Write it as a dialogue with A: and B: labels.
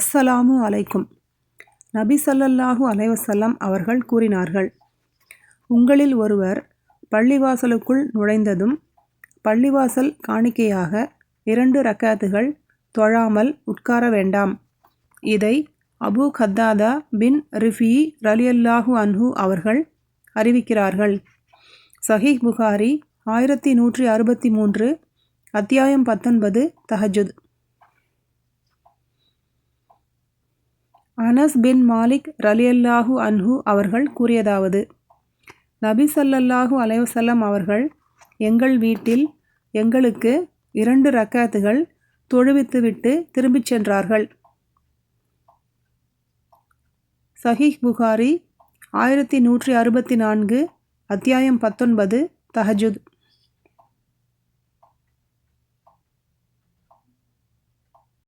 A: அஸ்ஸலாமு அலைக்கும். நபி சல்லல்லாஹு அலைவசல்லாம் அவர்கள் கூறினார்கள் உங்களில் ஒருவர் பள்ளிவாசலுக்குள் நுழைந்ததும் பள்ளிவாசல் காணிக்கையாக இரண்டு ரக்காத்துகள் தொழாமல் உட்கார வேண்டாம். இதை அபு கத்தாதா பின் ரிஃபி ரலியல்லாஹு அன்ஹு அவர்கள் அறிவிக்கிறார்கள். சஹீஹ் புகாரி ஆயிரத்தி நூற்றி அறுபத்தி மூன்று அத்தியாயம் பத்தொன்பது தஹஜுத் அனஸ் பின் மாலிக் ரலியல்லாஹு அன்ஹு அவர்கள் கூறியதாவது நபி சல்லல்லாஹு அலைவசல்லம் அவர்கள் எங்கள் வீட்டில் எங்களுக்கு இரண்டு ரக்காத்துகள் தொழுவித்துவிட்டு திரும்பிச் சென்றார்கள். சஹீஹ் புகாரி ஆயிரத்தி நூற்றி அறுபத்தி நான்கு அத்தியாயம் பத்தொன்பது தஹஜுத்.